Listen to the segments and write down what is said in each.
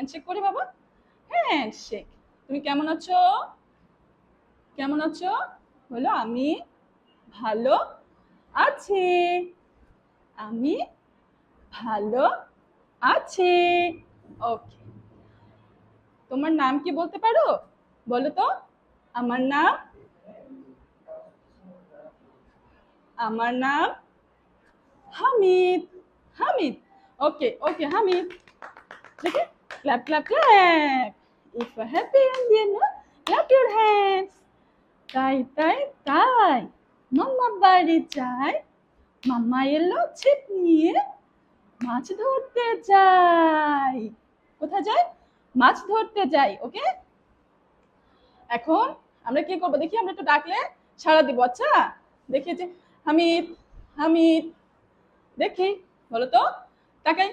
Handshake করি বাবা handshake তুমি কেমন আছো? কেমন আছো? বলো আমি ভালো আছি। আমি ভালো আছি। ওকে তোমার নাম কি বলতে পারো? বলো তো, আমার নাম? আমার নাম Hamid Hamid. Okay okay Hamid. Clap clap clap if a happy Indian clap your hands তাই তাই তাই মাম্মা বাড়ি যায় মাম্মা এলো ছিপ নিয়ে মাছ ধরতে যাই কোথায় যাই মাছ ধরতে যাই ওকে এখন আমরা কি করব দেখি আমরা একটু ডাকলে সারা দিব আচ্ছা দেখি যে হামিদ হামিদ দেখি বলো তো তাকাই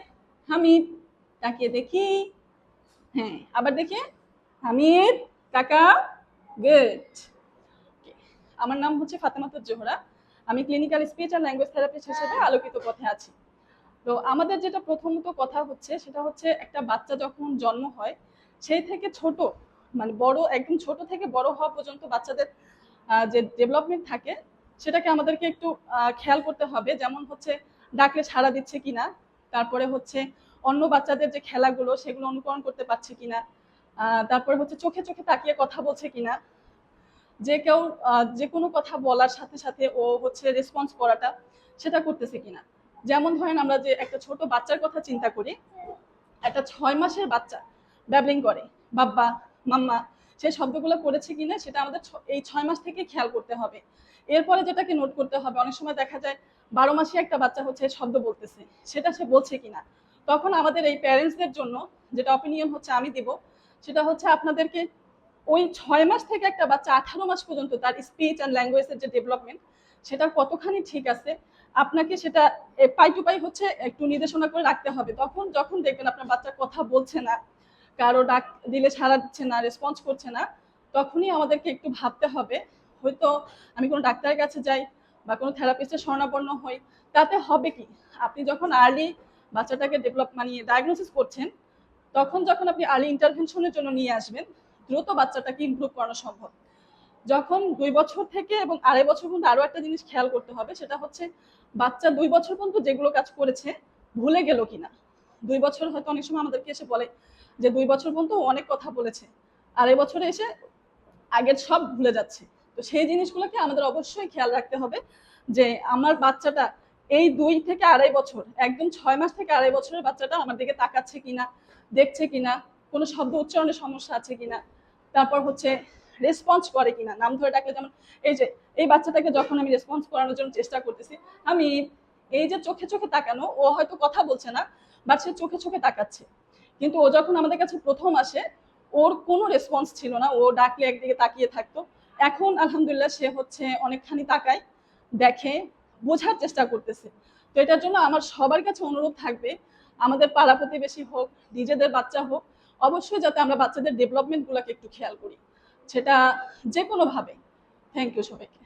হামিদ তাকিয়ে দেখি হ্যাঁ আবার দেখি। হামিদ টাকা গুড। আমার নাম হচ্ছে ফাতেমাতুর জোহরা আমি ক্লিনিক্যাল স্পিচ আর ল্যাঙ্গুয়েজ থেরাপিস্ট হিসেবে আলোকিত পথে আছি। তো আমাদের যেটা প্রথমত কথা হচ্ছে, সেটা হচ্ছে একটা বাচ্চা যখন জন্ম হয়, সেই থেকে ছোট মানে বড়, একদম ছোট থেকে বড় হওয়া পর্যন্ত বাচ্চাদের যে ডেভেলপমেন্ট থাকে, সেটাকে আমাদেরকে একটু খেয়াল করতে হবে। যেমন হচ্ছে, ডাকলে সাড়া দিচ্ছে কিনা তারপরে হচ্ছে অন্য বাচ্চাদের যে খেলাগুলো, সেগুলো অনুকরণ করতে পারছে কিনা তারপরে হচ্ছে চোখে চোখে তাকিয়ে কথা বলছে কিনা, যে কেউ যে কোনো কথা বলার সাথে সাথে ও হচ্ছে রেসপন্স করাটা সেটা করতেছে কিনা। যেমন ধরেন আমরা যে একটা ছোট বাচ্চার কথা চিন্তা করি, একটা ছয় মাসের বাচ্চা ব্যাবলিং করে, বাব্বা, মাম্মা সেই শব্দগুলো করেছে কিনা সেটা আমাদের এই ছয় মাস থেকে খেয়াল করতে হবে। এরপরে যেটাকে নোট করতে হবে, অনেক সময় দেখা যায় বারো মাসে একটা বাচ্চা হচ্ছে শব্দ বলতেছে, সেটা সে বলছে কিনা। তখন আমাদের এই প্যারেন্টসদের জন্য যেটা অপিনিয়ন হচ্ছে, আমি দিব, সেটা হচ্ছে আপনাদেরকে ওই ছয় মাস থেকে একটা বাচ্চা আঠারো মাস পর্যন্ত তার স্পিচ অ্যান্ড ল্যাঙ্গুয়েজের যে ডেভেলপমেন্ট সেটা কতখানি ঠিক আছে, আপনাকে সেটা পাই টু পাই হচ্ছে একটু নির্দেশনা করে রাখতে হবে। তখন যখন দেখবেন আপনার বাচ্চা কথা বলছে না কারও ডাক দিলে সাড়া দিচ্ছে না রেসপন্স করছে না, তখনই আমাদেরকে একটু ভাবতে হবে, হয়তো আমি কোনো ডাক্তারের কাছে যাই বা কোনো থেরাপিস্টের শরণাপন্ন হই, তাতে হবে কি? আপনি যখন আর্লি বাচ্চাটাকে ডেভেলপ মানিয়ে ডায়াগনোসিস করছেন, তখন যখন আপনি আর্লি ইন্টারভেনশনের জন্য নিয়ে আসবেন, দ্রুত বাচ্চাটাকে ইমপ্রুভ করানো সম্ভব। যখন দুই বছর থেকে এবং আড়াই বছর পর্যন্ত আরও একটা জিনিস খেয়াল করতে হবে, সেটা হচ্ছে বাচ্চা দুই বছর পর্যন্ত যেগুলো কাজ করেছে, ভুলে গেল কিনা? দুই বছর হয়তো অনেক সময় আমাদেরকে এসে বলে যে, দুই বছর ও অনেক কথা বলেছে। আড়াই বছরে এসে আগের সব ভুলে যাচ্ছে। তো সেই জিনিসগুলোকে আমাদের অবশ্যই খেয়াল রাখতে হবে যে, আমার বাচ্চাটা এই দুই থেকে আড়াই বছর, একদম ছয় মাস থেকে আড়াই বছরের বাচ্চাটা আমার দিকে তাকাচ্ছে কিনা, দেখছে কিনা, কোনো শব্দ উচ্চারণের সমস্যা আছে কিনা, তারপর হচ্ছে রেসপন্স করে কিনা, নাম ধরে ডাকলে যেমন, এই যে, এই বাচ্চাটাকে যখন আমি রেসপন্স করানোর জন্য চেষ্টা করতেছি, আমি এই যে চোখে চোখে তাকানো, ও হয়তো কথা বলছে না বাট সে চোখে চোখে তাকাচ্ছে। কিন্তু ও যখন আমাদের কাছে প্রথম আসে, ওর কোনো রেসপন্স ছিল না, ও ডাকলে একদিকে তাকিয়ে থাকতো। এখন আলহামদুলিল্লাহ সে হচ্ছে অনেকখানি তাকায়, দেখে, বোঝার চেষ্টা করতেছে। তো এটার জন্য আমার সবার কাছে অনুরোধ থাকবে, আমাদের পাড়া প্রতিবেশী হোক, নিজেদের বাচ্চা হোক, অবশ্যই যাতে আমরা বাচ্চাদের ডেভেলপমেন্টগুলোকে একটু খেয়াল করি। সেটা যে কোনোভাবে থ্যাংক ইউ সবাইকে।